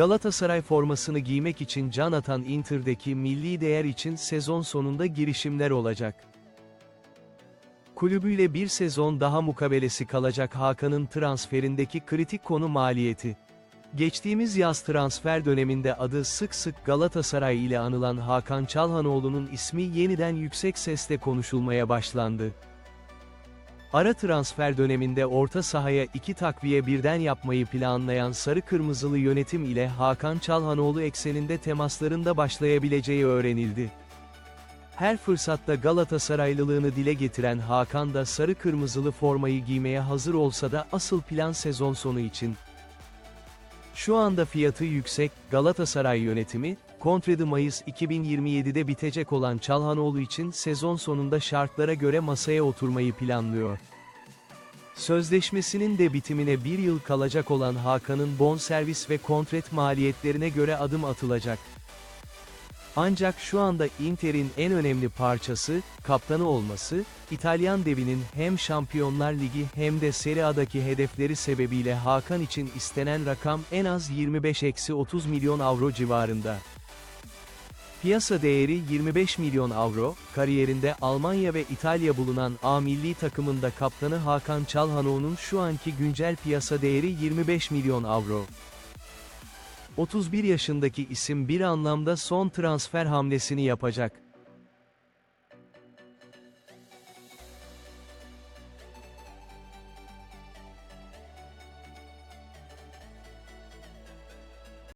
Galatasaray formasını giymek için can atan Inter'deki milli değer için sezon sonunda girişimler olacak. Kulübüyle bir sezon daha mukabelesi kalacak Hakan'ın transferindeki kritik konu maliyeti. Geçtiğimiz yaz transfer döneminde adı sık sık Galatasaray ile anılan Hakan Çalhanoğlu'nun ismi yeniden yüksek sesle konuşulmaya başlandı. Ara transfer döneminde orta sahaya iki takviye birden yapmayı planlayan Sarı Kırmızılı yönetim ile Hakan Çalhanoğlu ekseninde temaslarında başlayabileceği öğrenildi. Her fırsatta Galatasaraylılığını dile getiren Hakan da sarı kırmızılı formayı giymeye hazır olsa da asıl plan sezon sonu için. Şu anda fiyatı yüksek, Galatasaray yönetimi, kontredi Mayıs 2027'de bitecek olan Çalhanoğlu için sezon sonunda şartlara göre masaya oturmayı planlıyor. Sözleşmesinin de bitimine bir yıl kalacak olan Hakan'ın bonservis ve kontrat maliyetlerine göre adım atılacak. Ancak şu anda Inter'in en önemli parçası, kaptanı olması, İtalyan devinin hem Şampiyonlar Ligi hem de Serie A'daki hedefleri sebebiyle Hakan için istenen rakam en az 25-30 milyon avro civarında. Piyasa değeri 25 milyon avro, kariyerinde Almanya ve İtalya bulunan A milli takımında kaptanı Hakan Çalhanoğlu'nun şu anki güncel piyasa değeri 25 milyon avro. 31 yaşındaki isim bir anlamda son transfer hamlesini yapacak.